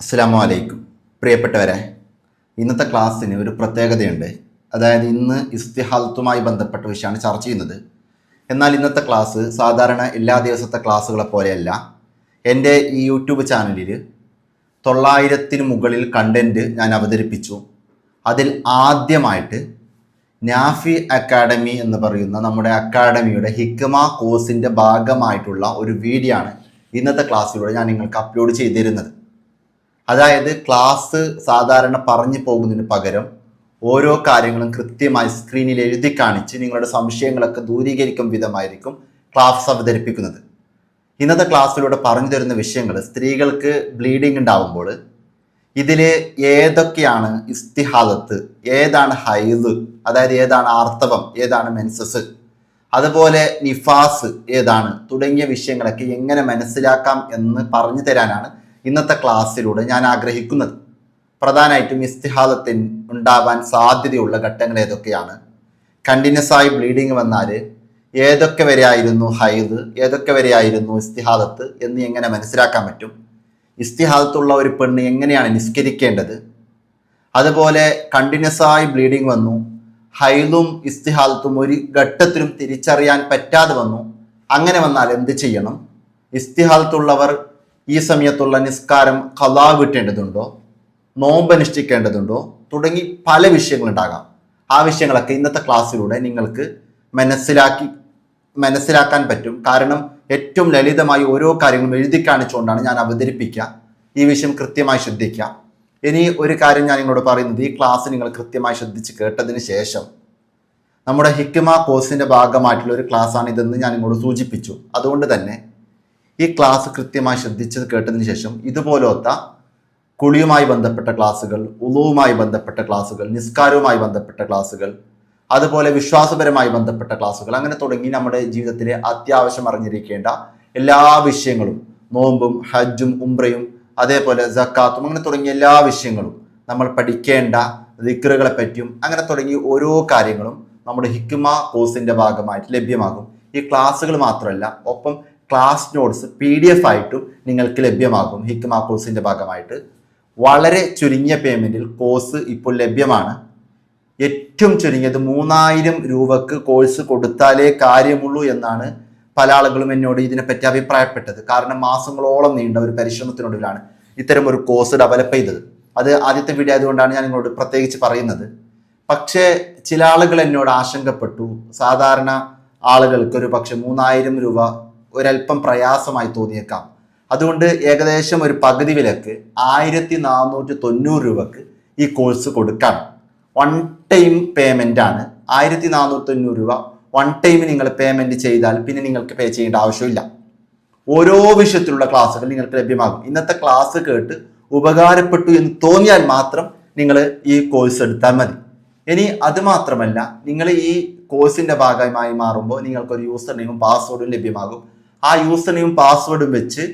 അസ്സാമു അലൈക്കും പ്രിയപ്പെട്ടവരെ ഇന്നത്തെ ക്ലാസ്സിന് ഒരു പ്രത്യേകതയുണ്ട്. അതായത് ഇന്ന് ഇസ്തിഹാലത്തുമായി ബന്ധപ്പെട്ട വിഷയമാണ് ചർച്ച ചെയ്യുന്നത്. എന്നാൽ ഇന്നത്തെ ക്ലാസ് സാധാരണ എല്ലാ ദിവസത്തെ ക്ലാസ്സുകളെ പോലെയല്ല. എന്റെ ഈ യൂട്യൂബ് ചാനലിൽ തൊള്ളായിരത്തിന് മുകളിൽ കണ്ടന്റ് ഞാൻ അവതരിപ്പിച്ചു. അതിൽ ആദ്യമായിട്ട് നാഫി അക്കാഡമി എന്ന് പറയുന്ന നമ്മുടെ അക്കാഡമിയുടെ ഹിക്കമ കോഴ്സിന്റെ ഭാഗമായിട്ടുള്ള ഒരു വീഡിയോ ആണ് ഇന്നത്തെ ക്ലാസ്സിലൂടെ ഞാൻ നിങ്ങൾക്ക് അപ്ലോഡ് ചെയ്തിരുന്നത്. അതായത് ക്ലാസ് സാധാരണ പറഞ്ഞു പോകുന്നതിന് പകരം ഓരോ കാര്യങ്ങളും കൃത്യമായി സ്ക്രീനിൽ എഴുതി കാണിച്ച് നിങ്ങളുടെ സംശയങ്ങളൊക്കെ ദൂരീകരിക്കും വിധമായിരിക്കും ക്ലാസ് അവതരിപ്പിക്കുന്നത്. ഇന്നത്തെ ക്ലാസ്സിലൂടെ പറഞ്ഞു തരുന്ന വിഷയങ്ങൾ സ്ത്രീകൾക്ക് ബ്ലീഡിംഗ് ഉണ്ടാവുമ്പോൾ ഇതിൽ ഏതൊക്കെയാണ് ഇസ്തിഹാദത്ത് ഏതാണ് ഹൈദ് അതായത് ഏതാണ് ആർത്തവം ഏതാണ് മെൻസസ് അതുപോലെ നിഫാസ് ഏതാണ് തുടങ്ങിയ വിഷയങ്ങളൊക്കെ എങ്ങനെ മനസ്സിലാക്കാം എന്ന് പറഞ്ഞു തരാനാണ് ഇന്നത്തെ ക്ലാസ്സിലൂടെ ഞാൻ ആഗ്രഹിക്കുന്നത് പ്രധാനമായിട്ടും ഇസ്തിഹാദത്തിന് ഉണ്ടാവാൻ സാധ്യതയുള്ള ഘട്ടങ്ങൾ ഏതൊക്കെയാണ്? കണ്ടിന്യൂസ് ആയി ബ്ലീഡിങ് വന്നാൽ ഏതൊക്കെ വരെയായിരുന്നു ഹൈദ്? ഏതൊക്കെ വരെയായിരുന്നു ഇസ്തിഹാദത്ത്? എന്ന് എങ്ങനെ മനസ്സിലാക്കാൻ പറ്റും? ഇസ്തിഹാദത്തുള്ള ഒരു പെണ്ണ് എങ്ങനെയാണ് നിസ്കരിക്കേണ്ടത്? അതുപോലെ കണ്ടിന്യൂസ് ആയി ബ്ലീഡിങ് വന്നു. ഹൈദും ഇസ്തിഹാദത്തും ഒരു ഘട്ടത്തിലും തിരിച്ചറിയാൻ പറ്റാതെ വന്നു. അങ്ങനെ വന്നാൽ എന്ത് ചെയ്യണം? ഇസ്തിഹാദത്തുള്ളവർ ഈ സമയത്തുള്ള നിസ്കാരം കലാ വിട്ടേണ്ടതുണ്ടോ നോമ്പ് അനുഷ്ഠിക്കേണ്ടതുണ്ടോ? തുടങ്ങി പല വിഷയങ്ങളുണ്ടാകാം. ആ വിഷയങ്ങളൊക്കെ ഇന്നത്തെ ക്ലാസ്സിലൂടെ നിങ്ങൾക്ക് മനസ്സിലാക്കി മനസ്സിലാക്കാൻ പറ്റും. കാരണം ഏറ്റവും ലളിതമായി ഓരോ കാര്യങ്ങളും എഴുതി കാണിച്ചുകൊണ്ടാണ് ഞാൻ അവതരിപ്പിക്കുക. ഈ വിഷയം കൃത്യമായി ശ്രദ്ധിക്കുക. ഇനി ഒരു കാര്യം ഞാൻ നിങ്ങളോട് പറയുന്നത് ഈ ക്ലാസ് നിങ്ങൾ കൃത്യമായി ശ്രദ്ധിച്ച് കേട്ടതിന് ശേഷം നമ്മുടെ ഹിക്കിമ കോഴ്സിന്റെ ഭാഗമായിട്ടുള്ള ഒരു ക്ലാസ്സാണ് ഇതെന്ന് ഞാൻ നിങ്ങളോട് സൂചിപ്പിച്ചു. അതുകൊണ്ട് തന്നെ ഈ ക്ലാസ് കൃത്യമായി ശ്രദ്ധിച്ചത് കേട്ടതിന് ശേഷം ഇതുപോലത്തെ കുളിയുമായി ബന്ധപ്പെട്ട ക്ലാസ്സുകൾ ഉളുവുമായി ബന്ധപ്പെട്ട ക്ലാസ്സുകൾ നിസ്കാരവുമായി ബന്ധപ്പെട്ട ക്ലാസ്സുകൾ അതുപോലെ വിശ്വാസപരമായി ബന്ധപ്പെട്ട ക്ലാസ്സുകൾ അങ്ങനെ തുടങ്ങി നമ്മുടെ ജീവിതത്തിലെ അത്യാവശ്യം അറിഞ്ഞിരിക്കേണ്ട എല്ലാ വിഷയങ്ങളും നോമ്പും ഹജ്ജും ഉംറയും അതേപോലെ ജക്കാത്തും അങ്ങനെ തുടങ്ങിയ എല്ലാ വിഷയങ്ങളും നമ്മൾ പഠിക്കേണ്ട ദിക്റുകളെ പറ്റിയും അങ്ങനെ തുടങ്ങി ഓരോ കാര്യങ്ങളും നമ്മുടെ ഹിക്കുമ കോഴ്സിന്റെ ഭാഗമായിട്ട് ലഭ്യമാകും. ഈ ക്ലാസ്സുകൾ മാത്രമല്ല ഒപ്പം class notes P D F ആയിട്ടും നിങ്ങൾക്ക് ലഭ്യമാകും. ഹിക്മ കോഴ്സിന്റെ ഭാഗമായിട്ട്. വളരെ ചുരുങ്ങിയ പേയ്മെന്റിൽ കോഴ്സ് ഇപ്പോൾ ലഭ്യമാണ്. ഏറ്റവും ചുരുങ്ങിയത് മൂന്നായിരം രൂപക്ക് കോഴ്സ് കൊടുത്താലേ കാര്യമുള്ളൂ എന്നാണ് പല ആളുകളും എന്നോട് ഇതിനെപ്പറ്റി അഭിപ്രായപ്പെട്ടത്. കാരണം മാസങ്ങളോളം നീണ്ട ഒരു പരിശ്രമത്തിനൊടുവിലാണ് ഇത്തരം ഒരു കോഴ്സ് ഡെവലപ്പ് ചെയ്തത്. അത് ആദ്യത്തെ വീഡിയോ ആയതുകൊണ്ടാണ് ഞാൻ നിങ്ങളോട് പ്രത്യേകിച്ച് പറയുന്നത്. പക്ഷേ ചില ആളുകൾ എന്നോട് ആശങ്കപ്പെട്ടു. സാധാരണ ആളുകൾക്ക് ഒരു പക്ഷെ മൂന്നായിരം രൂപ ഒരല്പം പ്രയാസമായി തോന്നിയേക്കാം. അതുകൊണ്ട് ഏകദേശം ഒരു പകുതി വിലക്ക് ആയിരത്തി നാനൂറ്റി തൊണ്ണൂറ് രൂപക്ക് ഈ കോഴ്സ് കൊടുക്കാം. വൺ ടൈം പേയ്മെന്റ് ആണ്. ആയിരത്തി നാനൂറ്റി തൊണ്ണൂറ് രൂപ വൺ ടൈം നിങ്ങൾ പേയ്മെന്റ് ചെയ്താൽ പിന്നെ നിങ്ങൾക്ക് പേ ചെയ്യേണ്ട ആവശ്യമില്ല. ഓരോ വിഷയത്തിലുള്ള ക്ലാസ്സുകൾ നിങ്ങൾക്ക് ലഭ്യമാകും. ഇന്നത്തെ ക്ലാസ് കേട്ട് ഉപകാരപ്പെട്ടു എന്ന് തോന്നിയാൽ മാത്രം നിങ്ങൾ ഈ കോഴ്സ് എടുത്താൽ മതി. ഇനി അത് മാത്രമല്ല നിങ്ങൾ ഈ കോഴ്സിന്റെ ഭാഗമായി മാറുമ്പോൾ നിങ്ങൾക്കൊരു യൂസർ നെയിമും പാസ്വേഡും ലഭ്യമാകും. ആ യൂസർ നെയിമും പാസ്വേഡും വെച്ച്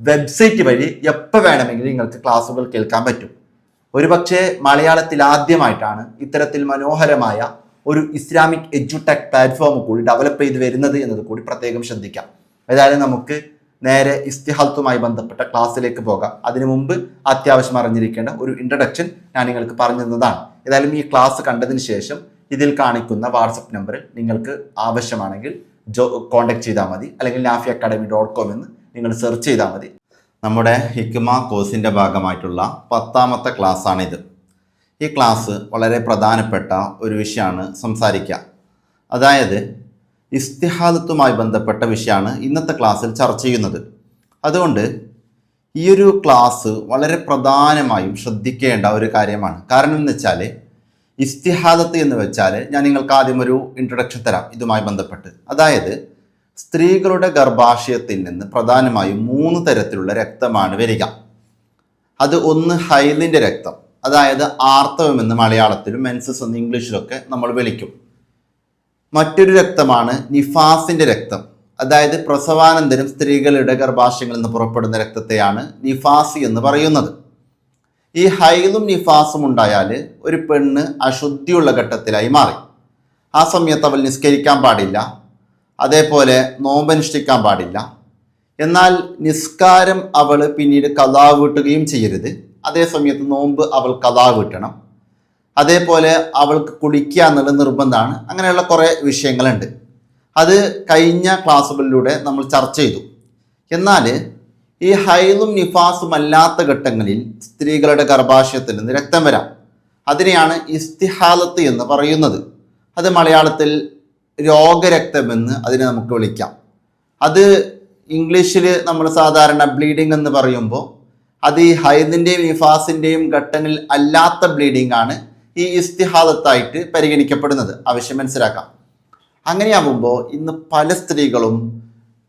വെബ്സൈറ്റ് വഴി എപ്പോൾ വേണമെങ്കിലും നിങ്ങൾക്ക് ക്ലാസ്സുകൾ കേൾക്കാൻ പറ്റും. ഒരുപക്ഷെ മലയാളത്തിൽ ആദ്യമായിട്ടാണ് ഇത്തരത്തിൽ മനോഹരമായ ഒരു ഇസ്ലാമിക് എഡ്യൂടെക് പ്ലാറ്റ്ഫോം കൂടി ഡെവലപ്പ് ചെയ്ത് വരുന്നത് എന്നത് കൂടി പ്രത്യേകം ശ്രദ്ധിക്കാം. ഏതായാലും നമുക്ക് നേരെ ഇസ്തിഹാലത്തുമായി ബന്ധപ്പെട്ട ക്ലാസ്സിലേക്ക് പോകാം. അതിനു മുമ്പ് അത്യാവശ്യം അറിഞ്ഞിരിക്കേണ്ട ഒരു ഇൻട്രഡക്ഷൻ ഞാൻ നിങ്ങൾക്ക് പറഞ്ഞു തന്നതാണ്. ഏതായാലും ഈ ക്ലാസ് കണ്ടതിന് ശേഷം ഇതിൽ കാണിക്കുന്ന വാട്സപ്പ് നമ്പറിൽ നിങ്ങൾക്ക് ആവശ്യമാണെങ്കിൽ ജോ കോൺടാക്ട് ചെയ്താൽ മതി. അല്ലെങ്കിൽ നാഫി അക്കാഡമി ഡോട്ട് കോം എന്ന് നിങ്ങൾ സെർച്ച് ചെയ്താൽ മതി. നമ്മുടെ ഹിക്മ കോഴ്സിന്റെ ഭാഗമായിട്ടുള്ള പത്താമത്തെ ക്ലാസ്സാണിത് ഈ ക്ലാസ് വളരെ പ്രധാനപ്പെട്ട ഒരു വിഷയമാണ് സംസാരിക്കുക അതായത് ഇസ്തിഹാദത്തുമായി ബന്ധപ്പെട്ട വിഷയമാണ് ഇന്നത്തെ ക്ലാസ്സിൽ ചർച്ച ചെയ്യുന്നത്. അതുകൊണ്ട് ഈ ഒരു ക്ലാസ് വളരെ പ്രധാനമായും ശ്രദ്ധിക്കേണ്ട ഒരു കാര്യമാണ്. കാരണം എന്ന് വെച്ചാൽ ഇസ്തിഹാദത്ത് എന്ന് വെച്ചാൽ ഞാൻ നിങ്ങൾക്ക് ആദ്യം ഒരു ഇൻട്രൊഡക്ഷൻ തരാം. ഇതുമായി ബന്ധപ്പെട്ട്. അതായത് സ്ത്രീകളുടെ ഗർഭാശയത്തിൽ നിന്ന് പ്രധാനമായും മൂന്ന് തരത്തിലുള്ള രക്തമാണ് വരിക. അത് ഒന്ന് ഹൈലിന്റെ രക്തം. അതായത് ആർത്തവം എന്ന് മലയാളത്തിലും മെൻസസ് എന്ന് ഇംഗ്ലീഷിലൊക്കെ നമ്മൾ വിളിക്കും. മറ്റൊരു രക്തമാണ് നിഫാസിന്റെ രക്തം. അതായത് പ്രസവാനന്തരം സ്ത്രീകളുടെ ഗർഭാശയങ്ങളിൽ നിന്ന് പുറപ്പെടുന്ന രക്തത്തെയാണ് നിഫാസി എന്ന് പറയുന്നത്. ഈ ഹൈലും നിഫാസും ഉണ്ടായാൽ ഒരു പെണ്ണ് അശുദ്ധിയുള്ള ഘട്ടത്തിലായി മാറി. ആ സമയത്ത് അവൾ നിസ്കരിക്കാൻ പാടില്ല. അതേപോലെ നോമ്പനുഷ്ഠിക്കാൻ പാടില്ല. എന്നാൽ നിസ്കാരം അവൾ പിന്നീട് കഥാ വീട്ടുകയും ചെയ്യരുത്. അതേ സമയത്ത് നോമ്പ് അവൾ കഥാ വീട്ടണം. അതേപോലെ അവൾക്ക് കുടിക്കുക എന്നുള്ള നിർബന്ധമാണ്. അങ്ങനെയുള്ള കുറേ വിഷയങ്ങളുണ്ട്. അത് കഴിഞ്ഞ ക്ലാസ്സുകളിലൂടെ നമ്മൾ ചർച്ച ചെയ്തു. എന്നാൽ ഈ ഹൈലും നിഫാസും അല്ലാത്ത ഘട്ടങ്ങളിൽ സ്ത്രീകളുടെ ഗർഭാശയത്തിൽ നിന്ന് രക്തം വരാം. അതിനെയാണ് ഇസ്തിഹാലത്ത് എന്ന് പറയുന്നത്. അത് മലയാളത്തിൽ രോഗരക്തമെന്ന് അതിനെ നമുക്ക് വിളിക്കാം. അത് ഇംഗ്ലീഷിൽ നമ്മൾ സാധാരണ ബ്ലീഡിംഗ് എന്ന് പറയുമ്പോൾ അത് ഈ ഹൈദിന്റെയും നിഫാസിന്റെയും ഘട്ടങ്ങളിൽ അല്ലാത്ത ബ്ലീഡിംഗ് ആണ് ഈ ഇസ്തിഹാദത്തായിട്ട് പരിഗണിക്കപ്പെടുന്നത്. ആവശ്യം മനസ്സിലാക്കാം. അങ്ങനെയാകുമ്പോൾ ഇന്ന് പല സ്ത്രീകളും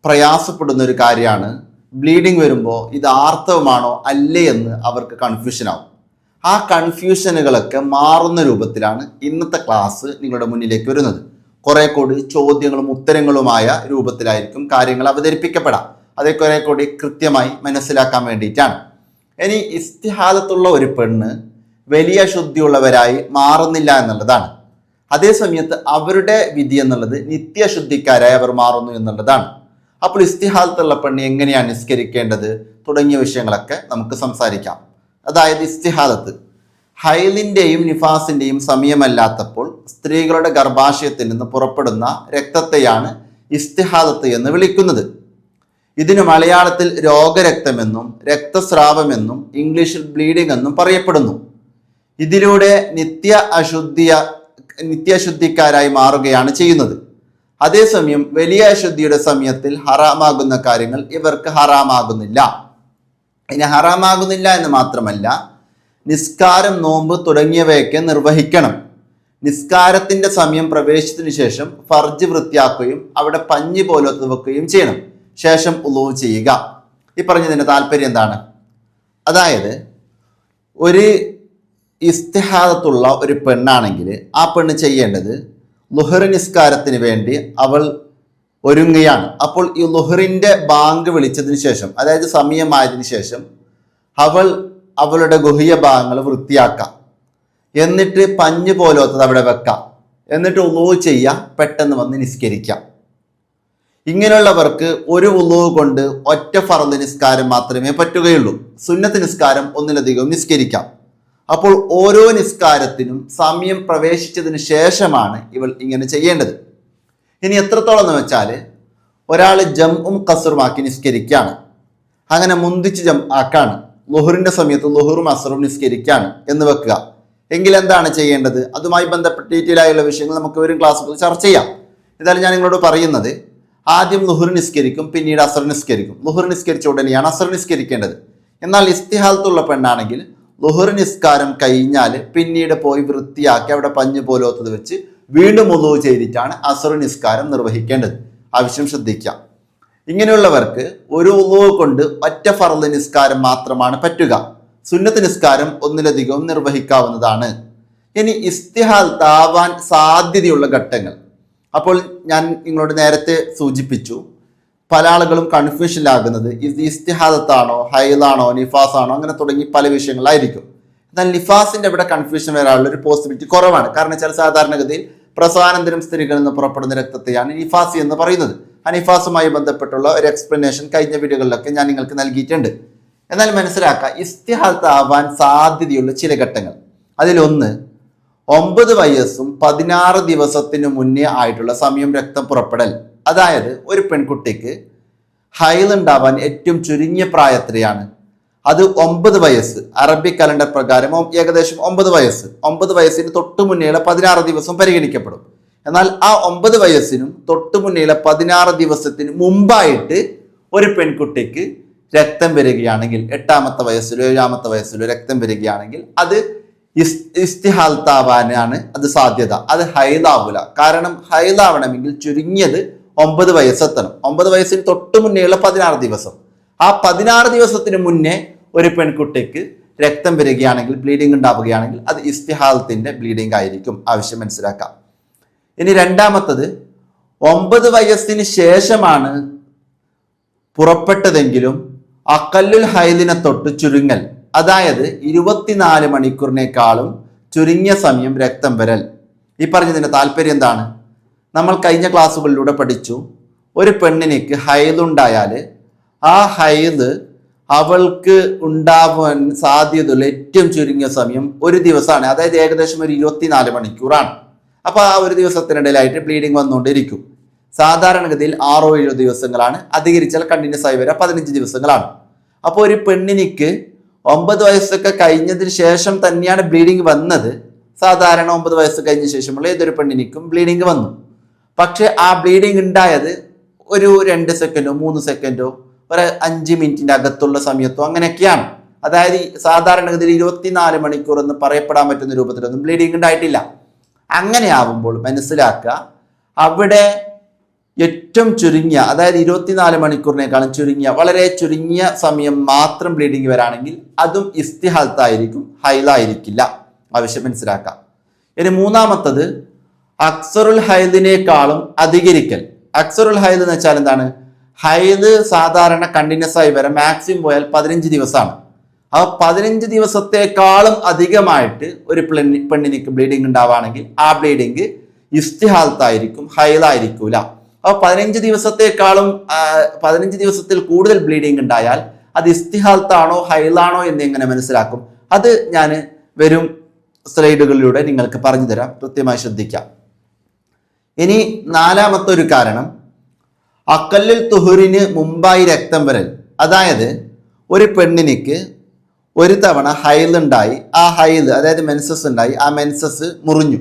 പ്രയാസപ്പെടുന്ന ഒരു കാര്യമാണ് ബ്ലീഡിങ് വരുമ്പോൾ ഇത് ആർത്തവമാണോ അല്ലേ എന്ന് അവർക്ക് കൺഫ്യൂഷൻ ആവും. ആ കൺഫ്യൂഷനുകളൊക്കെ മാറുന്ന രൂപത്തിലാണ് ഇന്നത്തെ ക്ലാസ് നിങ്ങളുടെ മുന്നിലേക്ക് വരുന്നത്. കുറെ കൂടി ചോദ്യങ്ങളും ഉത്തരങ്ങളുമായ രൂപത്തിലായിരിക്കും കാര്യങ്ങൾ അവതരിപ്പിക്കപ്പെടാം. അതേ കുറെ കൂടി കൃത്യമായി മനസ്സിലാക്കാൻ വേണ്ടിയിട്ടാണ്. ഇനി ഇസ്തിഹാദത്തുള്ള ഒരു പെണ്ണ് വലിയ ശുദ്ധിയുള്ളവരായി മാറുന്നില്ല എന്നുള്ളതാണ്. അതേസമയത്ത് അവരുടെ വിധി എന്നുള്ളത് നിത്യശുദ്ധിക്കാരായി അവർ മാറുന്നു എന്നുള്ളതാണ്. അപ്പോൾ ഇസ്തിഹാദത്തുള്ള പെണ്ണ് എങ്ങനെയാണ് നിസ്കരിക്കേണ്ടത്? തുടങ്ങിയ വിഷയങ്ങളൊക്കെ നമുക്ക് സംസാരിക്കാം. അതായത് ഇസ്തിഹാദത്ത്. ഹൈലിന്റെയും നിഫാസിന്റെയും സമയമല്ലാത്തപ്പോൾ സ്ത്രീകളുടെ ഗർഭാശയത്തിൽ നിന്ന് പുറപ്പെടുന്ന രക്തത്തെയാണ് ഇസ്തിഹാദത്ത് എന്ന് വിളിക്കുന്നത്. ഇതിന് മലയാളത്തിൽ രോഗരക്തമെന്നും രക്തസ്രാവമെന്നും ഇംഗ്ലീഷിൽ ബ്ലീഡിംഗ് എന്നും പറയപ്പെടുന്നു. ഇതിലൂടെ നിത്യ അശുദ്ധിയ നിത്യശുദ്ധിക്കാരായി മാറുകയാണ് ചെയ്യുന്നത്. അതേസമയം വലിയ അശുദ്ധിയുടെ സമയത്തിൽ ഹറാമാകുന്ന കാര്യങ്ങൾ ഇവർക്ക് ഹറാമാകുന്നില്ല. ഇനി ഹറാമാകുന്നില്ല എന്ന് മാത്രമല്ല നിസ്കാരം നോമ്പ് തുടങ്ങിയവയൊക്കെ നിർവഹിക്കണം. നിസ്കാരത്തിന്റെ സമയം പ്രവേശിച്ചതിനു ശേഷം ഫർജ് വൃത്തിയാക്കുകയും അവിടെ പഞ്ഞി പോലത്തെ വെക്കുകയും ചെയ്യണം. ശേഷം ഉളവ് ചെയ്യുക. ഈ പറഞ്ഞതിന്റെ താല്പര്യം എന്താണ്? അതായത് ഒരു ഇസ്തിഹാദത്തുള്ള ഒരു പെണ്ണാണെങ്കിൽ ആ പെണ്ണ് ചെയ്യേണ്ടത് ലുഹർ നിസ്കാരത്തിന് വേണ്ടി അവൾ ഒരുങ്ങുകയാണ്. അപ്പോൾ ഈ ലുഹറിന്റെ ബാങ്ക് വിളിച്ചതിന് ശേഷം അതായത് സമയമായതിനു ശേഷം അവൾ അവളുടെ ഗുഹ്യ ഭാഗങ്ങൾ വൃത്തിയാക്കാം. എന്നിട്ട് പഞ്ഞ് പോലത്തത് അവിടെ വെക്കാം. എന്നിട്ട് ഉളവ് ചെയ്യുക പെട്ടെന്ന് വന്ന് നിസ്കരിക്കാം. ഇങ്ങനെയുള്ളവർക്ക് ഒരു ഉളവ് കൊണ്ട് ഒറ്റ ഫറദ് നിസ്കാരം മാത്രമേ പറ്റുകയുള്ളൂ. സുന്നത്ത് നിസ്കാരം ഒന്നിലധികം നിസ്കരിക്കാം. അപ്പോൾ ഓരോ നിസ്കാരത്തിനും സമയം പ്രവേശിച്ചതിന് ശേഷമാണ് ഇവൾ ഇങ്ങനെ ചെയ്യേണ്ടത്. ഇനി എത്രത്തോളം എന്ന് വെച്ചാൽ ഒരാൾ ജംഉം കസറുമാക്കി നിസ്കരിക്കുകയാണ് അങ്ങനെ മുന്തിച്ച് ജം ആക്കാണ്. ലുഹുറിന്റെ സമയത്ത് ലുഹുറും അസറും നിസ്കരിക്കുകയാണ് എന്ന് വെക്കുക. എങ്കിൽ എന്താണ് ചെയ്യേണ്ടത്? അതുമായി ബന്ധപ്പെട്ട ഡീറ്റെയിൽ ആയുള്ള വിഷയങ്ങൾ നമുക്ക് ഒരു ക്ലാസ്സിൽ ചർച്ച ചെയ്യാം. എന്തായാലും ഞാൻ നിങ്ങളോട് പറയുന്നത് ആദ്യം ലുഹുർ നിസ്കരിക്കും പിന്നീട് അസർ നിസ്കരിക്കും. ലുഹുർ നിസ്കരിച്ച ഉടനെയാണ് അസർ നിസ്കരിക്കേണ്ടത്. എന്നാൽ ഇസ്തിഹാലത്തുള്ള പെണ്ണാണെങ്കിൽ ലുഹർ നിസ്കാരം കഴിഞ്ഞാൽ പിന്നീട് പോയി വൃത്തിയാക്കി അവിടെ പഞ്ഞു പോലോത്തത് വെച്ച് വീണ്ടും ഉദവ് ചെയ്തിട്ടാണ് അസർ നിസ്കാരം നിർവഹിക്കേണ്ടത്. ആവശ്യം ശ്രദ്ധിക്കാം. ഇങ്ങനെയുള്ളവർക്ക് ഒരു ഉദവ് കൊണ്ട് ഒറ്റ ഫറദ് നിസ്കാരം മാത്രമാണ് പറ്റുക. സുന്നത്ത് നിസ്കാരം ഒന്നിലധികവും നിർവഹിക്കാവുന്നതാണ്. ഇനി ഇസ്തിഹാൽ താവാൻ സാധ്യതയുള്ള ഘട്ടങ്ങൾ. അപ്പോൾ ഞാൻ നിങ്ങളോട് നേരത്തെ സൂചിപ്പിച്ചു പല ആളുകളും കൺഫ്യൂഷനിലാകുന്നത് ഇത് ഇസ്തിഹാദത്താണോ ഹൈലാണോ നിഫാസാണോ അങ്ങനെ തുടങ്ങി പല വിഷയങ്ങളായിരിക്കും. എന്നാൽ നിഫാസിന്റെ ഇവിടെ കൺഫ്യൂഷൻ വരാനുള്ള ഒരു പോസിബിലിറ്റി കുറവാണ്. കാരണം വെച്ചാൽ സാധാരണഗതിയിൽ പ്രസവാനന്തരം സ്ത്രീകളിൽ നിന്ന് പുറപ്പെടുന്ന രക്തത്തെയാണ് നിഫാസി എന്ന് പറയുന്നത്. ആ നിഫാസുമായി ബന്ധപ്പെട്ടുള്ള ഒരു എക്സ്പ്ലനേഷൻ കഴിഞ്ഞ വീഡിയോകളിലൊക്കെ ഞാൻ നിങ്ങൾക്ക് നൽകിയിട്ടുണ്ട്. എന്നാൽ മനസ്സിലാക്കുക ഇസ്തിഹാദത്ത് ആവാൻ സാധ്യതയുള്ള ചില ഘട്ടങ്ങൾ. അതിലൊന്ന് ഒമ്പത് വയസ്സും പതിനാറ് ദിവസത്തിനു മുന്നേ ആയിട്ടുള്ള സമയം രക്തം പുറപ്പെടൽ. അതായത് ഒരു പെൺകുട്ടിക്ക് ഹൈൽ ഉണ്ടാവാൻ ഏറ്റവും ചുരുങ്ങിയ പ്രായത്തിലെയാണ്. അത് ഒമ്പത് വയസ്സ്. അറബി കലണ്ടർ പ്രകാരം ഏകദേശം ഒമ്പത് വയസ്സ്. ഒമ്പത് വയസ്സിന് തൊട്ട് മുന്നേയുള്ള പതിനാറ് ദിവസം പരിഗണിക്കപ്പെടും. എന്നാൽ ആ ഒമ്പത് വയസ്സിനും തൊട്ട് മുന്നേയുള്ള പതിനാറ് ദിവസത്തിന് മുമ്പായിട്ട് ഒരു പെൺകുട്ടിക്ക് രക്തം വരികയാണെങ്കിൽ എട്ടാമത്തെ വയസ്സിലോ ഏഴാമത്തെ വയസ്സിലോ രക്തം വരികയാണെങ്കിൽ അത് ഇസ്- ഇസ്തിഹാൽത്താവാനാണ് അത് സാധ്യത. അത് ഹൈലാവൂല. കാരണം ഹൈലാവണമെങ്കിൽ ചുരുങ്ങിയത് ഒമ്പത് വയസ്സെത്തണം. ഒമ്പത് വയസ്സിന് തൊട്ട് മുന്നേയുള്ള പതിനാറ് ദിവസം. ആ പതിനാറ് ദിവസത്തിന് മുന്നേ ഒരു പെൺകുട്ടിക്ക് രക്തം വരികയാണെങ്കിൽ ബ്ലീഡിംഗ് ഉണ്ടാവുകയാണെങ്കിൽ അത് ഇസ്തിഹാലത്തിന്റെ ബ്ലീഡിംഗ് ആയിരിക്കും. ആവശ്യം മനസ്സിലാക്കാം. ഇനി രണ്ടാമത്തത് ഒമ്പത് വയസ്സിന് ശേഷമാണ് പുറപ്പെട്ടതെങ്കിലും അക്കല്ലുൽ ഹൈദിനെ തൊട്ട് ചുരുങ്ങൽ. അതായത് ഇരുപത്തിനാല് മണിക്കൂറിനേക്കാളും ചുരുങ്ങിയ സമയം രക്തം വരൽ. ഈ പറഞ്ഞതിന്റെ താല്പര്യം എന്താണ്? നമ്മൾ കഴിഞ്ഞ ക്ലാസ്സുകളിലൂടെ പഠിച്ചു. ഒരു പെണ്ണിനിക്ക് ഹൈതുണ്ടായാൽ ആ ഹൈദ് അവൾക്ക് ഉണ്ടാവാൻ സാധ്യതയുള്ള ഏറ്റവും ചുരുങ്ങിയ സമയം ഒരു ദിവസമാണ്. അതായത് ഏകദേശം ഒരു ഇരുപത്തിനാല് മണിക്കൂറാണ്. അപ്പോൾ ആ ഒരു ദിവസത്തിനിടയിലായിട്ട് ബ്ലീഡിങ് വന്നുകൊണ്ടിരിക്കും. സാധാരണഗതിയിൽ ആറോ ഏഴോ ദിവസങ്ങളാണ്. അധികരിച്ചാൽ കണ്ടിന്യൂസ് ആയി വരാം. പതിനഞ്ച് ദിവസങ്ങളാണ്. അപ്പോൾ ഒരു പെണ്ണിനിക്ക് ഒമ്പത് വയസ്സൊക്കെ കഴിഞ്ഞതിന് ശേഷം തന്നെയാണ് ബ്ലീഡിങ് വന്നത്. സാധാരണ ഒമ്പത് വയസ്സ് കഴിഞ്ഞ ശേഷമുള്ള ഏതൊരു പെണ്ണിനിക്കും ബ്ലീഡിങ് വന്നു. പക്ഷേ ആ ബ്ലീഡിങ് ഉണ്ടായത് ഒരു രണ്ട് സെക്കൻഡോ മൂന്ന് സെക്കൻഡോ ഒരു അഞ്ച് മിനിറ്റിന്റെ അകത്തുള്ള സമയത്തോ അങ്ങനെയൊക്കെയാണ്. അതായത് സാധാരണഗതിയിൽ ഇരുപത്തിനാല് മണിക്കൂർ എന്ന് പറയപ്പെടാൻ പറ്റുന്ന രൂപത്തിലൊന്നും ബ്ലീഡിങ് ഉണ്ടായിട്ടില്ല അങ്ങനെയാവുമ്പോൾ മനസ്സിലാക്കുക അവിടെ ഏറ്റവും ചുരുങ്ങിയ അതായത് ഇരുപത്തിനാല് മണിക്കൂറിനേക്കാളും ചുരുങ്ങിയ വളരെ ചുരുങ്ങിയ സമയം മാത്രം ബ്ലീഡിങ് വരാണെങ്കിൽ അതും ഇസ്തിഹാലത്തായിരിക്കും ഹൈലായിരിക്കില്ല. ആവശ്യം മനസ്സിലാക്കാം ഇനി മൂന്നാമത്തത് അക്സറുൽ ഹൈദിനേക്കാളും അധികരിക്കൽ. അക്സറുൽ ഹൈദ് എന്ന് വെച്ചാൽ എന്താണ്? ഹൈദ് സാധാരണ കണ്ടിന്യൂസ് ആയി വരാൻ മാക്സിമം പോയാൽ പതിനഞ്ച് ദിവസമാണ്. ആ പതിനഞ്ച് ദിവസത്തെക്കാളും അധികമായിട്ട് ഒരു പെണ്ണി പെണ്ണിനിക്ക് ബ്ലീഡിങ് ഉണ്ടാവുകയാണെങ്കിൽ ആ ബ്ലീഡിങ് ഇസ്തിഹാലത്തായിരിക്കും ഹൈലായിരിക്കൂല അപ്പോൾ പതിനഞ്ച് ദിവസത്തെക്കാളും പതിനഞ്ച് ദിവസത്തിൽ കൂടുതൽ ബ്ലീഡിങ് ഉണ്ടായാൽ അത് ഇസ്തിഹാലത്താണോ ഹൈലാണോ എന്ന് എങ്ങനെ മനസ്സിലാക്കും? അത് ഞാൻ വരും സ്ലൈഡുകളിലൂടെ നിങ്ങൾക്ക് പറഞ്ഞു തരാം. കൃത്യമായി ശ്രദ്ധിക്കാം. ഇനി നാലാമത്തെ ഒരു കാരണം. അക്കല്ലിൽ തുഹുറിന് മുമ്പായി രക്തം വരൽ. അതായത് ഒരു പെണ്ണിനിക്ക് ഒരു തവണ ഹൈലുണ്ടായി ആ ഹൈൽ അതായത് മെൻസസ് ഉണ്ടായി. ആ മെൻസസ് മുറിഞ്ഞു.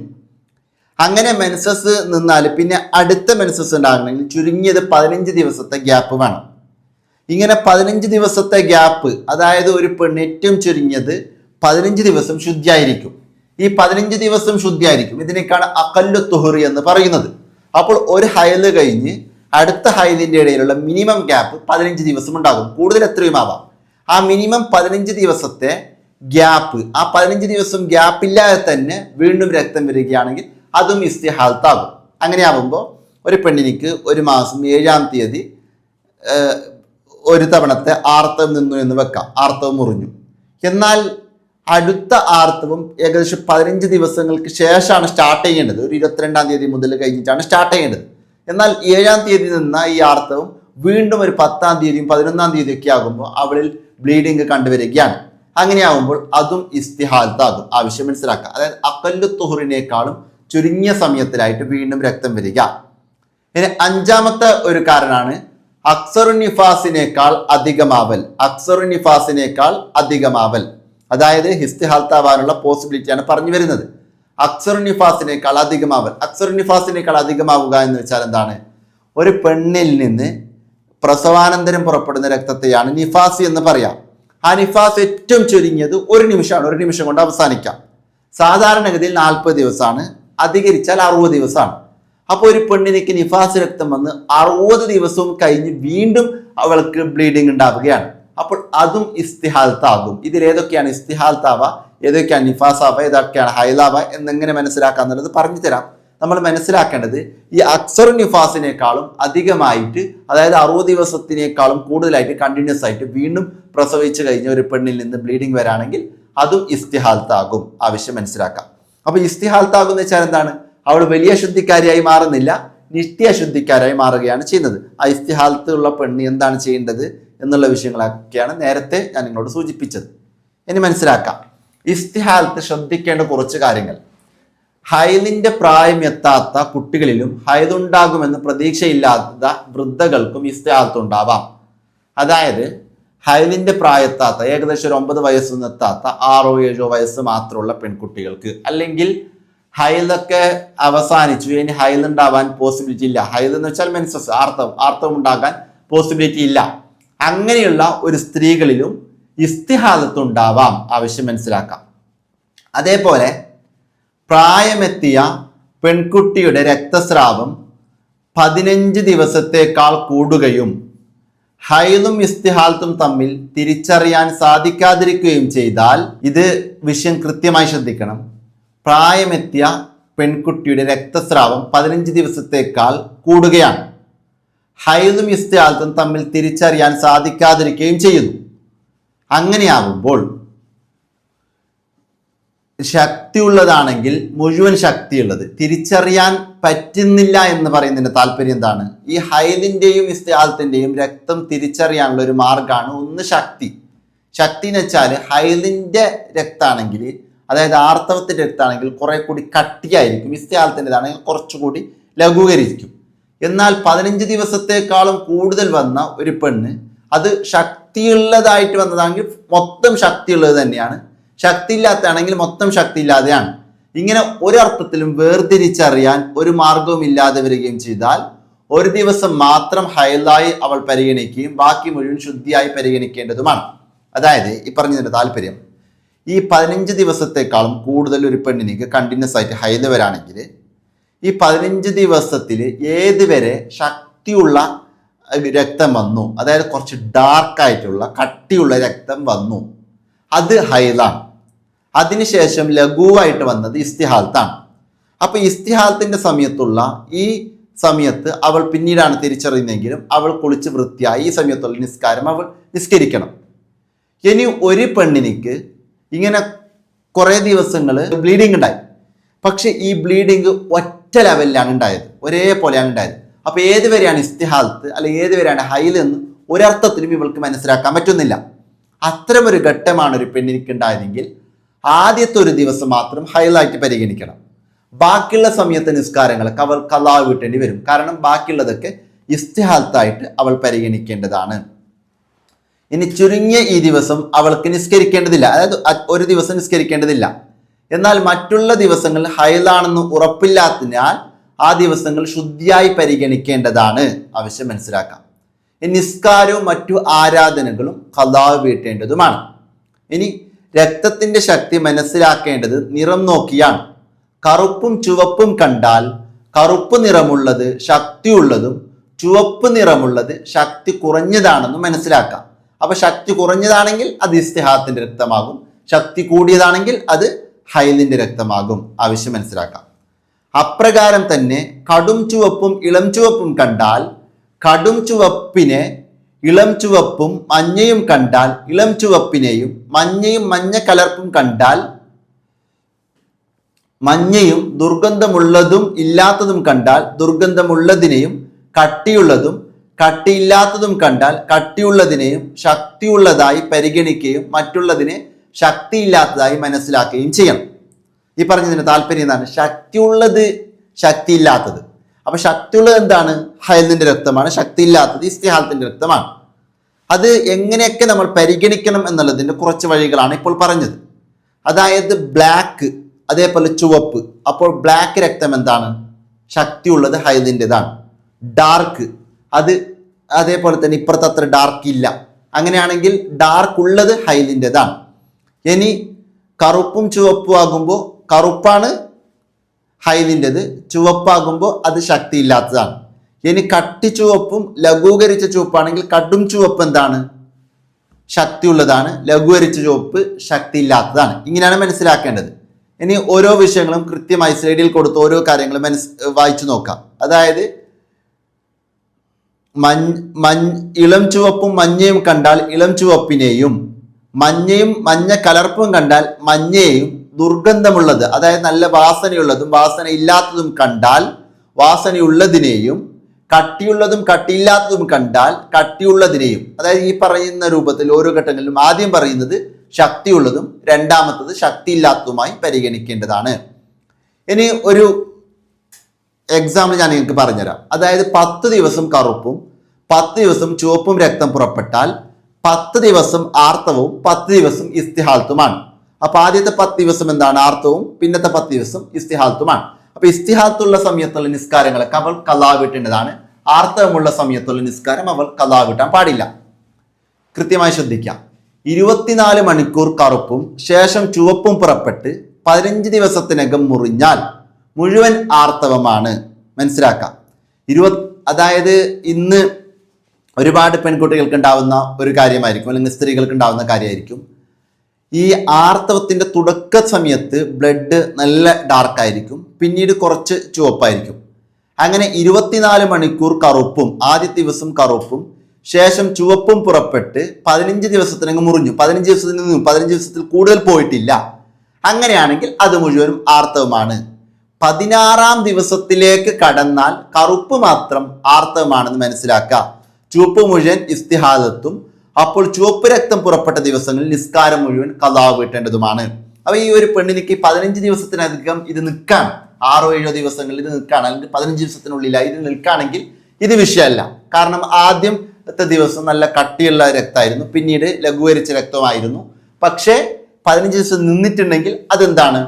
അങ്ങനെ മെൻസസ് നിന്നാൽ പിന്നെ അടുത്ത മെൻസസ് ഉണ്ടാകണമെങ്കിൽ ചുരുങ്ങിയത് പതിനഞ്ച് ദിവസത്തെ ഗ്യാപ്പ് വേണം. ഇങ്ങനെ പതിനഞ്ച് ദിവസത്തെ ഗ്യാപ്പ് അതായത് ഒരു പെണ്ണ് ഏറ്റവും ചുരുങ്ങിയത് പതിനഞ്ച് ദിവസം ശുദ്ധിയായിരിക്കും. ഈ പതിനഞ്ച് ദിവസം ശുദ്ധിയായിരിക്കും. ഇതിനേക്കാണ് അക്കല്ലു തുഹറി എന്ന് പറയുന്നത്. അപ്പോൾ ഒരു ഹയൽ കഴിഞ്ഞ് അടുത്ത ഹയലിന്റെ ഇടയിലുള്ള മിനിമം ഗ്യാപ്പ് പതിനഞ്ച് ദിവസം ഉണ്ടാകും. കൂടുതൽ എത്രയും ആവാം. ആ മിനിമം പതിനഞ്ച് ദിവസത്തെ ഗ്യാപ്പ് ആ പതിനഞ്ച് ദിവസം ഗ്യാപ്പ് ഇല്ലാതെ തന്നെ വീണ്ടും രക്തം വരികയാണെങ്കിൽ അതും ഇസ്തിഹാലത്താകും അങ്ങനെയാവുമ്പോൾ ഒരു പെണ്ണിനിക്ക് ഒരു മാസം ഏഴാം തീയതി ഒരു തവണത്തെ ആർത്തവം നിന്നു എന്ന് വെക്കാം. ആർത്തവം മുറിഞ്ഞു. എന്നാൽ അടുത്ത ആർത്തവം ഏകദേശം പതിനഞ്ച് ദിവസങ്ങൾക്ക് ശേഷമാണ് സ്റ്റാർട്ട് ചെയ്യേണ്ടത്. ഒരു ഇരുപത്തിരണ്ടാം തീയതി മുതൽ കഴിഞ്ഞിട്ടാണ് സ്റ്റാർട്ട് ചെയ്യേണ്ടത്. എന്നാൽ ഏഴാം തീയതി നിന്ന ഈ ആർത്തവം വീണ്ടും ഒരു പത്താം തീയതിയും പതിനൊന്നാം തീയതി ഒക്കെ ആകുമ്പോൾ അവളിൽ ബ്ലീഡിങ് കണ്ടുവരികയാണ്. അങ്ങനെയാകുമ്പോൾ അതും ഇസ്തിഹാലത്താകും ആവശ്യം മനസ്സിലാക്കുക. അതായത് അക്കല്ലു തുഹറിനേക്കാളും ചുരുങ്ങിയ സമയത്തിലായിട്ട് വീണ്ടും രക്തം വരിക. ഇനി അഞ്ചാമത്തെ ഒരു കാരണമാണ് അക്സറു നിഫാസിനേക്കാൾ അധികമാവൽ. അക്സറു നിഫാസിനേക്കാൾ അധികമാവൽ. അതായത് ഹിസ്റ്റ് ഹാൽത്താവാനുള്ള പോസിബിലിറ്റിയാണ് പറഞ്ഞു വരുന്നത്. അക്സറു നിഫാസിനേക്കാൾ അധികമാവൽ അക്സറു നിഫാസിനേക്കാൾ അധികമാവുക എന്ന് വെച്ചാൽ എന്താണ്? ഒരു പെണ്ണിൽ നിന്ന് പ്രസവാനന്തരം പുറപ്പെടുന്ന രക്തത്തെയാണ് നിഫാസ് എന്ന് പറയാം. ആ നിഫാസ് ഏറ്റവും ചുരുങ്ങിയത് ഒരു നിമിഷമാണ് ഒരു നിമിഷം കൊണ്ട് അവസാനിക്കാം. സാധാരണഗതിയിൽ നാൽപ്പത് ദിവസമാണ് അധികരിച്ചാൽ അറുപത് ദിവസമാണ്. അപ്പോൾ ഒരു പെണ്ണിലേക്ക് നിഫാസ് രക്തം വന്ന് അറുപത് ദിവസവും കഴിഞ്ഞ് വീണ്ടും അവൾക്ക് ബ്ലീഡിങ് ഉണ്ടാവുകയാണ്. അപ്പോൾ അതും ഇസ്തിഹാൽത്താകും. ഇതിൽ ഏതൊക്കെയാണ് ഇസ്തിഹാൽത്താവ ഏതൊക്കെയാണ് നിഫാസാവ ഏതൊക്കെയാണ് ഹൈലാവ എന്നെങ്ങനെ മനസ്സിലാക്കാന്നുള്ളത് പറഞ്ഞു തരാം. നമ്മൾ മനസ്സിലാക്കേണ്ടത് ഈ അക്സർ നിഫാസിനേക്കാളും അധികമായിട്ട് അതായത് അറുപത് ദിവസത്തിനേക്കാളും കൂടുതലായിട്ട് കണ്ടിന്യൂസ് ആയിട്ട് വീണ്ടും പ്രസവിച്ചു കഴിഞ്ഞ ഒരു പെണ്ണിൽ നിന്ന് ബ്ലീഡിങ് വരാണെങ്കിൽ അതും ഇസ്തിഹാൽത്താകും. ആവശ്യം മനസ്സിലാക്കാം. അപ്പൊ ഇസ്തിഹാൽത്താകും എന്ന് വെച്ചാൽ എന്താണ്? അവൾ വലിയ ശുദ്ധിക്കാരിയായി മാറുന്നില്ല നിത്യ ശുദ്ധിക്കാരായി മാറുകയാണ് ചെയ്യുന്നത്. ആ ഇസ്തിഹാലത്തുള്ള പെണ്ണ് എന്താണ് ചെയ്യേണ്ടത്? എന്നുള്ള വിഷയങ്ങളൊക്കെയാണ് നേരത്തെ ഞാൻ നിങ്ങളോട് സൂചിപ്പിച്ചത്. ഇനി മനസ്സിലാക്കാം. ഇസ്തിഹാലത്ത് ശ്രദ്ധിക്കേണ്ട കുറച്ച് കാര്യങ്ങൾ. ഹൈദിന്റെ പ്രായം എത്താത്ത കുട്ടികളിലും ഹൈദുണ്ടാകുമെന്ന് പ്രതീക്ഷയില്ലാത്ത വൃദ്ധകൾക്കും ഇസ്തിഹാലത്ത് ഉണ്ടാവാം. അതായത് ഹൈദിന്റെ പ്രായത്താത്ത ഏകദേശം ഒരു ഒമ്പത് വയസ്സൊന്നും എത്താത്ത ആറോ ഏഴോ വയസ്സ് മാത്രമുള്ള പെൺകുട്ടികൾക്ക് അല്ലെങ്കിൽ ഹൈലൊക്കെ അവസാനിച്ചു ഇനി ഹൈൽ ഉണ്ടാവാൻ പോസിബിലിറ്റി ഇല്ല. ഹൈൽ എന്ന് വെച്ചാൽ മെൻസസ് ആർത്തവം ആർത്തവം ഉണ്ടാകാൻ പോസിബിലിറ്റി ഇല്ല. അങ്ങനെയുള്ള ഒരു സ്ത്രീകളിലും ഇസ്തിഹാദത്ത് ഉണ്ടാവാം ആവശ്യം മനസ്സിലാക്കാം. അതേപോലെ പ്രായമെത്തിയ പെൺകുട്ടിയുടെ രക്തസ്രാവം പതിനഞ്ച് ദിവസത്തേക്കാൾ കൂടുകയും ഹൈലും ഇസ്തിഹാലത്തും തമ്മിൽ തിരിച്ചറിയാൻ സാധിക്കാതിരിക്കുകയും ചെയ്താൽ ഇത് വിഷയം കൃത്യമായി ശ്രദ്ധിക്കണം. പ്രായമെത്തിയ പെൺകുട്ടിയുടെ രക്തസ്രാവം പതിനഞ്ച് ദിവസത്തേക്കാൾ കൂടുകയാണ്. ഹൈലും ഇസ്തിഹാലത്തും തമ്മിൽ തിരിച്ചറിയാൻ സാധിക്കാതിരിക്കുകയും ചെയ്യുന്നു. അങ്ങനെയാവുമ്പോൾ ശക്തിയുള്ളതാണെങ്കിൽ മുഴുവൻ ശക്തിയുള്ളത് തിരിച്ചറിയാൻ പറ്റുന്നില്ല എന്ന് പറയുന്നതിന്റെ താല്പര്യം എന്താണ്? ഈ ഹൈദിന്റെയും ഇസ്തിയാലത്തിന്റെയും രക്തം തിരിച്ചറിയാനുള്ള ഒരു മാർഗമാണ് ഒന്ന് ശക്തി. ശക്തി എന്ന് വെച്ചാൽ ഹൈദിന്റെ രക്താണെങ്കിൽ അതായത് ആർത്തവത്തിന്റെ രക്താണെങ്കിൽ കുറെ കൂടി കട്ടിയായിരിക്കും ഇസ്തിയാലത്തിന്റെതാണെങ്കിൽ കുറച്ചുകൂടി ലഘൂകരിക്കും. എന്നാൽ പതിനഞ്ച് ദിവസത്തെക്കാളും കൂടുതൽ വന്ന ഒരു പെണ്ണ് അത് ശക്തിയുള്ളതായിട്ട് വന്നതാണെങ്കിൽ മൊത്തം ശക്തിയുള്ളത് തന്നെയാണ്. ശക്തി ഇല്ലാത്തതാണെങ്കിൽ മൊത്തം ശക്തി ഇല്ലാതെയാണ് ഇങ്ങനെ ഒരർത്ഥത്തിലും വേർതിരിച്ചറിയാൻ ഒരു മാർഗവും ഇല്ലാതെ വരികയും ചെയ്താൽ ഒരു ദിവസം മാത്രം ഹൈലായി അവൾ പരിഗണിക്കുകയും ബാക്കി മുഴുവൻ ശുദ്ധിയായി പരിഗണിക്കേണ്ടതുമാണ്. അതായത് ഈ പറഞ്ഞതിന്റെ താല്പര്യം. ഈ പതിനഞ്ച് ദിവസത്തെക്കാളും കൂടുതൽ ഒരു പെണ്ണിനേക്ക് കണ്ടിന്യൂസ് ആയിട്ട് ഹൈല വരാണെങ്കിൽ ഈ പതിനഞ്ച് ദിവസത്തിൽ ഏത് വരെ ശക്തിയുള്ള രക്തം വന്നു. അതായത് കുറച്ച് ഡാർക്കായിട്ടുള്ള കട്ടിയുള്ള രക്തം വന്നു. അത് ഹൈലാണ് അതിനുശേഷം ലഘുവായിട്ട് വന്നത് ഇസ്തിഹാലത്താണ് അപ്പോൾ ഇസ്തിഹാലത്തിന്റെ സമയത്തുള്ള ഈ സമയത്ത് അവൾ പിന്നീടാണ് തിരിച്ചറിയുന്നതെങ്കിലും അവൾ കുളിച്ച് വൃത്തിയായി ഈ സമയത്തുള്ള നിസ്കാരം അവൾ നിസ്കരിക്കണം. ഇനി ഒരു പെണ്ണിനിക്ക് ഇങ്ങനെ കുറേ ദിവസങ്ങൾ ബ്ലീഡിങ് ഉണ്ടായി. പക്ഷെ ഈ ബ്ലീഡിങ് ഒറ്റ ലെവലിലാണ് ഉണ്ടായത്. ഒരേപോലെയാണ് ഉണ്ടായത്. അപ്പോൾ ഏത് വരെയാണ് ഇസ്തിഹാലത്ത് അല്ലെ ഏത് വരെയാണ് ഹൈൽ എന്ന് ഒരർത്ഥത്തിലും ഇവൾക്ക് മനസ്സിലാക്കാൻ പറ്റുന്നില്ല. അത്തരമൊരു ഘട്ടമാണ് ഒരു പെണ്ണിനിക്ക് ഉണ്ടായതെങ്കിൽ ആദ്യത്തെ ഒരു ദിവസം മാത്രം ഹൈലായിട്ട് പരിഗണിക്കണം. ബാക്കിയുള്ള സമയത്തെ നിസ്കാരങ്ങളൊക്കെ അവൾ കലാ വീട്ടേണ്ടി വരും. കാരണം ബാക്കിയുള്ളതൊക്കെ ഇസ്തിഹാലത്തായിട്ട് അവൾ പരിഗണിക്കേണ്ടതാണ്. ഇനി ചുരുങ്ങിയ ഈ ദിവസം അവൾക്ക് നിസ്കരിക്കേണ്ടതില്ല. അതായത് ഒരു ദിവസം നിസ്കരിക്കേണ്ടതില്ല. എന്നാൽ മറ്റുള്ള ദിവസങ്ങൾ ഹൈലാണെന്ന് ഉറപ്പില്ലാത്തതിനാൽ ആ ദിവസങ്ങൾ ശുദ്ധിയായി പരിഗണിക്കേണ്ടതാണ്. ആവശ്യം മനസ്സിലാക്കാം. നിസ്കാരവും മറ്റു ആരാധനകളും കലാവ് വീട്ടേണ്ടതുമാണ്. ഇനി രക്തത്തിന്റെ ശക്തി മനസ്സിലാക്കേണ്ടത് നിറം നോക്കിയാണ്. കറുപ്പും ചുവപ്പും കണ്ടാൽ കറുപ്പ് നിറമുള്ളത് ശക്തിയുള്ളതും ചുവപ്പ് നിറമുള്ളത് ശക്തി കുറഞ്ഞതാണെന്ന് മനസ്സിലാക്കാം. അപ്പൊ ശക്തി കുറഞ്ഞതാണെങ്കിൽ അത് ഇസ്തിഹാത്തിന്റെ രക്തമാകും. ശക്തി കൂടിയതാണെങ്കിൽ അത് ഹൈലിന്റെ രക്തമാകും. ആവശ്യം മനസ്സിലാക്കാം. അപ്രകാരം തന്നെ കടും ചുവപ്പും ഇളം ചുവപ്പും കണ്ടാൽ കടും ചുവപ്പിനെ ഇളം ചുവപ്പും മഞ്ഞയും കണ്ടാൽ ഇളം ചുവപ്പിനെയും മഞ്ഞയും മഞ്ഞ കലർപ്പും കണ്ടാൽ മഞ്ഞയും ദുർഗന്ധമുള്ളതും ഇല്ലാത്തതും കണ്ടാൽ ദുർഗന്ധമുള്ളതിനെയും കട്ടിയുള്ളതും കട്ടിയില്ലാത്തതും കണ്ടാൽ കട്ടിയുള്ളതിനെയും ശക്തിയുള്ളതായി പരിഗണിക്കുകയും മറ്റുള്ളതിനെ ശക്തിയില്ലാത്തതായി മനസ്സിലാക്കുകയും ചെയ്യണം. ഈ പറഞ്ഞതിന് താല്പര്യം എന്താണ്? ശക്തിയുള്ളത് ശക്തിയില്ലാത്തത്. അപ്പൊ ശക്തിയുള്ളത് എന്താണ്? ഹയലിന്റെ രക്തമാണ്. ശക്തിയില്ലാത്തത് ഇസ്തിഹാലത്തിന്റെ രക്തമാണ്. അത് എങ്ങനെയൊക്കെ നമ്മൾ പരിഗണിക്കണം എന്നുള്ളതിന്റെ കുറച്ച് വഴികളാണ് ഇപ്പോൾ പറഞ്ഞത്. അതായത് ബ്ലാക്ക് അതേപോലെ ചുവപ്പ്. അപ്പോൾ ബ്ലാക്ക് രക്തം എന്താണ്? ശക്തിയുള്ളത് ഹൈദിന്റെതാണ് ഡാർക്ക് അത് അതേപോലെ തന്നെ ഇപ്പുറത്ത് അത്ര ഡാർക്ക് ഇല്ല അങ്ങനെയാണെങ്കിൽ ഡാർക്ക് ഉള്ളത് ഹൈദിന്റെതാണ് ഇനി കറുപ്പും ചുവപ്പും ആകുമ്പോൾ കറുപ്പാണ് ഹൈലിന്റെത് ചുവപ്പാകുമ്പോൾ അത് ശക്തിയില്ലാത്തതാണ്. ഇനി കട്ടി ചുവപ്പും ലഘൂകരിച്ച ചുവപ്പാണെങ്കിൽ കടും ചുവപ്പ് എന്താണ്? ശക്തിയുള്ളതാണ്. ലഘൂകരിച്ച ചുവപ്പ് ശക്തിയില്ലാത്തതാണ്. ഇങ്ങനെയാണ് മനസ്സിലാക്കേണ്ടത്. ഇനി ഓരോ വിഷയങ്ങളും കൃത്യമായി സ്ലൈഡിൽ കൊടുത്ത് ഓരോ കാര്യങ്ങളും മനസ് വായിച്ചു നോക്കാം. അതായത് മഞ്ഞ മഞ്ഞ ഇളം ചുവപ്പും മഞ്ഞയും കണ്ടാൽ ഇളം ചുവപ്പിനെയും മഞ്ഞയും മഞ്ഞ കലർപ്പും കണ്ടാൽ മഞ്ഞയും ദുർഗന്ധമുള്ളത് അതായത് നല്ല വാസനയുള്ളതും വാസന ഇല്ലാത്തതും കണ്ടാൽ വാസനയുള്ളതിനെയും കട്ടിയുള്ളതും കട്ടിയില്ലാത്തതും കണ്ടാൽ കട്ടിയുള്ളതിനെയും അതായത് ഈ പറയുന്ന രൂപത്തിൽ ഓരോ ഘട്ടങ്ങളിലും ആദ്യം പറയുന്നത് ശക്തിയുള്ളതും രണ്ടാമത്തത് ശക്തിയില്ലാത്തതുമായി പരിഗണിക്കേണ്ടതാണ്. ഇനി ഒരു എക്സാമ്പിൾ ഞാൻ നിങ്ങൾക്ക് പറഞ്ഞുതരാം. അതായത് പത്ത് ദിവസം കറുപ്പും പത്ത് ദിവസം ചുവപ്പും രക്തം പുറപ്പെട്ടാൽ പത്ത് ദിവസം ആർത്തവവും പത്ത് ദിവസം ഇസ്തിഹാൽത്തുമാണ്. അപ്പോൾ ആദ്യത്തെ പത്ത് ദിവസം എന്താണ്? ആർത്തവും പിന്നത്തെ പത്ത് ദിവസം ഇസ്തിഹാൽത്തുമാണ്. അപ്പോൾ ഇസ്തിഹാത്തുള്ള സമയത്തുള്ള നിസ്കാരങ്ങളൊക്കെ അവൾ കലാവിട്ടേണ്ടതാണ്. ആർത്തവമുള്ള സമയത്തുള്ള നിസ്കാരം അവൾ കലാവിട്ടാൻ പാടില്ല. കൃത്യമായി ശ്രദ്ധിക്കാം. ഇരുപത്തിനാല് മണിക്കൂർ കറുപ്പും ശേഷം ചുവപ്പും പുറപ്പെട്ട് പതിനഞ്ച് ദിവസത്തിനകം മുറിഞ്ഞാൽ മുഴുവൻ ആർത്തവമാണ്. മനസ്സിലാക്കാം. ഇരുപത് അതായത് ഇന്ന് ഒരുപാട് പെൺകുട്ടികൾക്ക് ഉണ്ടാവുന്ന ഒരു കാര്യമായിരിക്കും അല്ലെങ്കിൽ സ്ത്രീകൾക്ക് ഉണ്ടാവുന്ന കാര്യമായിരിക്കും. ഈ ആർത്തവത്തിന്റെ തുടക്ക സമയത്ത് ബ്ലഡ് നല്ല ഡാർക്ക് ആയിരിക്കും പിന്നീട് കുറച്ച് ചുവപ്പായിരിക്കും. അങ്ങനെ ഇരുപത്തിനാല് മണിക്കൂർ കറുപ്പും ആദ്യ ദിവസം കറുപ്പും ശേഷം ചുവപ്പും പുറപ്പെട്ട് പതിനഞ്ച് ദിവസത്തിനങ്ങ് മുറിഞ്ഞു. പതിനഞ്ച് ദിവസത്തിൽ നിന്നും പതിനഞ്ച് ദിവസത്തിൽ കൂടുതൽ പോയിട്ടില്ല. അങ്ങനെയാണെങ്കിൽ അത് മുഴുവനും ആർത്തവമാണ്. പതിനാറാം ദിവസത്തിലേക്ക് കടന്നാൽ കറുപ്പ് മാത്രം ആർത്തവമാണെന്ന് മനസ്സിലാക്കുക. ചുവപ്പ് മുഴുവൻ ഇസ്തിഹാദത്തും അപ്പോൾ ചുവപ്പ് രക്തം പുറപ്പെട്ട ദിവസങ്ങളിൽ നിസ്കാരം മുഴുവൻ കഥാവ് വീട്ടേണ്ടതുമാണ്. അപ്പൊ ഈ ഒരു പെണ്ണിനിക്ക് പതിനഞ്ച് ദിവസത്തിനധികം ഇത് നിൽക്കാൻ ആറോ ഏഴോ ദിവസങ്ങളിൽ ഇത് നിൽക്കുകയാണ് അല്ലെങ്കിൽ പതിനഞ്ച് ദിവസത്തിനുള്ളിലായി ഇത് നിൽക്കുകയാണെങ്കിൽ ഇത് വിഷയമല്ല. കാരണം ആദ്യത്തെ ദിവസം നല്ല കട്ടിയുള്ള രക്തമായിരുന്നു പിന്നീട് ലഘൂകരിച്ച രക്തമായിരുന്നു. പക്ഷേ പതിനഞ്ച് ദിവസം നിന്നിട്ടുണ്ടെങ്കിൽ അതെന്താണ്?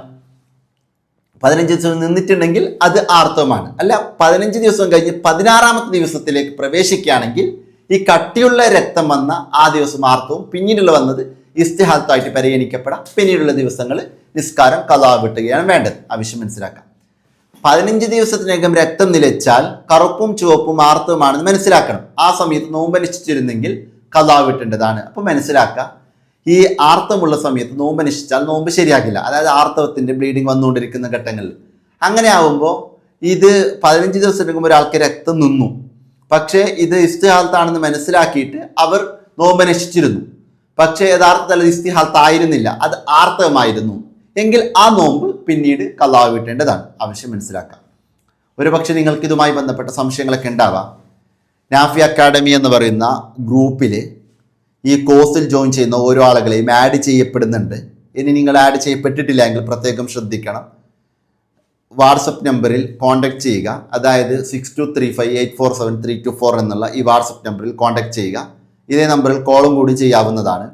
പതിനഞ്ച് ദിവസം നിന്നിട്ടുണ്ടെങ്കിൽ അത് ആർത്തവമാണ്. അല്ല പതിനഞ്ച് ദിവസം കഴിഞ്ഞ് പതിനാറാമത്തെ ദിവസത്തിലേക്ക് പ്രവേശിക്കുകയാണെങ്കിൽ ഈ കട്ടിയുള്ള രക്തം വന്ന ആ ദിവസം ആർത്തവും പിന്നീടുള്ള വന്നത് ഇസ്തിഹാത്തായിട്ട് പരിഗണിക്കപ്പെടാം. പിന്നീടുള്ള ദിവസങ്ങൾ നിസ്കാരം കഥാ വിട്ടുകയാണ് വേണ്ടത്. ആവശ്യം മനസ്സിലാക്കാം. പതിനഞ്ച് ദിവസത്തിനകം രക്തം നിലച്ചാൽ കറുപ്പും ചുവപ്പും ആർത്തവുമാണെന്ന് മനസ്സിലാക്കണം. ആ സമയത്ത് നോമ്പനുഷ്ഠിച്ചിരുന്നെങ്കിൽ കഥാ വിട്ടേണ്ടതാണ്. അപ്പോൾ മനസ്സിലാക്കുക ഈ ആർത്തമുള്ള സമയത്ത് നോമ്പ് അനുഷ്ഠിച്ചാൽ നോമ്പ് ശരിയാക്കില്ല അതായത് ആർത്തവത്തിന്റെ ബ്ലീഡിങ് വന്നുകൊണ്ടിരിക്കുന്ന ഘട്ടങ്ങളിൽ അങ്ങനെ ആവുമ്പോൾ ഇത് പതിനഞ്ച് ദിവസം എടുക്കുമ്പോൾ ഒരാൾക്ക് രക്തം നിന്നു. പക്ഷേ ഇത് ഇസ്തിഹാലത്താണെന്ന് മനസ്സിലാക്കിയിട്ട് അവർ നോമ്പ് അനുഷ്ഠിച്ചിരുന്നു പക്ഷേ യഥാർത്ഥത്തിൽ അത് ഇസ്തിഹാലത്തായിരുന്നില്ല. അത് ആർത്തവമായിരുന്നു. എങ്കിൽ ആ നോമ്പ് പിന്നീട് കലാവ് വിട്ടേണ്ടതാണ്. ആവശ്യം മനസ്സിലാക്കാം. ഒരു പക്ഷേ നിങ്ങൾക്ക് ഇതുമായി ബന്ധപ്പെട്ട സംശയങ്ങളൊക്കെ ഉണ്ടാവാം. നാഫി അക്കാഡമി എന്ന് പറയുന്ന ഗ്രൂപ്പിൽ ഈ കോഴ്സിൽ ജോയിൻ ചെയ്യുന്ന ഓരോ ആളുകളെയും ആഡ് ചെയ്യപ്പെടുന്നുണ്ട്. ഇനി നിങ്ങൾ ആഡ് ചെയ്യപ്പെട്ടിട്ടില്ല എങ്കിൽ പ്രത്യേകം ശ്രദ്ധിക്കണം. വാട്സപ്പ് നമ്പറിൽ കോൺടാക്ട് ചെയ്യുക. അതായത് six two three five eight four seven three two four എന്നുള്ള ഈ വാട്സപ്പ് നമ്പറിൽ കോൺടാക്ട് ചെയ്യുക. ഇതേ നമ്പറിൽ കോളും കൂടി ചെയ്യാവുന്നതാണ്.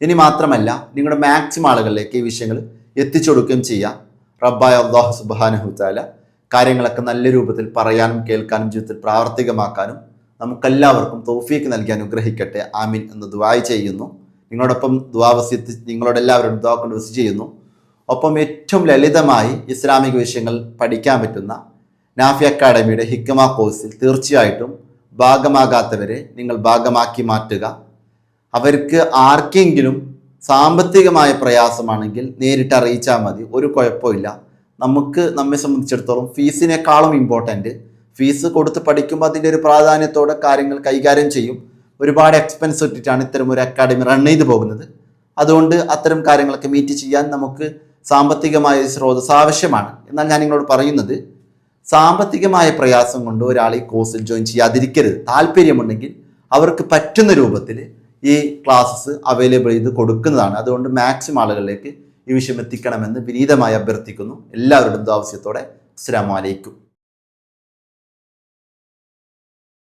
ഇനി മാത്രമല്ല നിങ്ങളുടെ മാക്സിമം ആളുകളിലേക്ക് ഈ വിഷയങ്ങൾ എത്തിച്ചു കൊടുക്കുകയും ചെയ്യാം റബ്ബായ അള്ളാഹു സുബാനഹുത്താല കാര്യങ്ങളൊക്കെ നല്ല രൂപത്തിൽ പറയാനും കേൾക്കാനും ജീവിതത്തിൽ പ്രാവർത്തികമാക്കാനും നമുക്കെല്ലാവർക്കും തൗഫീക്ക് നൽകി അനുഗ്രഹിക്കട്ടെ. ആമിൻ എന്ന് ദുബായ് ചെയ്യുന്നു. നിങ്ങളോടൊപ്പം ദുവാവസ്യത്ത് നിങ്ങളോട് എല്ലാവരും ദുവാ കൊണ്ട് വിസി ചെയ്യുന്നു. ഒപ്പം ഏറ്റവും ലളിതമായി ഇസ്ലാമിക വിഷയങ്ങൾ പഠിക്കാൻ പറ്റുന്ന നാഫി അക്കാഡമിയുടെ ഹിക്കമ കോഴ്സിൽ തീർച്ചയായിട്ടും ഭാഗമാകാത്തവരെ നിങ്ങൾ ഭാഗമാക്കി മാറ്റുക. അവർക്ക് ആർക്കെങ്കിലും സാമ്പത്തികമായ പ്രയാസമാണെങ്കിൽ നേരിട്ട് അറിയിച്ചാൽ മതി. ഒരു കുഴപ്പമില്ല. നമുക്ക് നമ്മെ സംബന്ധിച്ചിടത്തോളം ഫീസിനേക്കാളും ഇമ്പോർട്ടന്റ് ഫീസ് കൊടുത്ത് പഠിക്കുമ്പോൾ അതിന്റെ ഒരു പ്രാധാന്യത്തോടെ കാര്യങ്ങൾ കൈകാര്യം ചെയ്യും. ഒരുപാട് എക്സ്പെൻസ് ഇട്ടിട്ടാണ് ഇത്തരം ഒരു അക്കാഡമി റൺ ചെയ്തു പോകുന്നത്. അതുകൊണ്ട് അത്തരം കാര്യങ്ങളൊക്കെ മീറ്റ് ചെയ്യാൻ നമുക്ക് സാമ്പത്തികമായ സ്രോതസ് ആവശ്യമാണ്. എന്നാൽ ഞാൻ നിങ്ങളോട് പറയുന്നത് സാമ്പത്തികമായ പ്രയാസം കൊണ്ട് ഒരാൾ ഈ കോഴ്സിൽ ജോയിൻ ചെയ്യാതിരിക്കരുത്. താല്പര്യമുണ്ടെങ്കിൽ അവർക്ക് പറ്റുന്ന രൂപത്തിൽ ഈ ക്ലാസ്സസ് അവൈലബിൾ ചെയ്ത് കൊടുക്കുന്നതാണ്. അതുകൊണ്ട് മാക്സിമം ആളുകളിലേക്ക് ഈ വിഷയം എത്തിക്കണമെന്ന് വിനീതമായി അഭ്യർത്ഥിക്കുന്നു. എല്ലാവരുടെയും ആവശ്യത്തോടെ അസ്സാം വലൈക്കും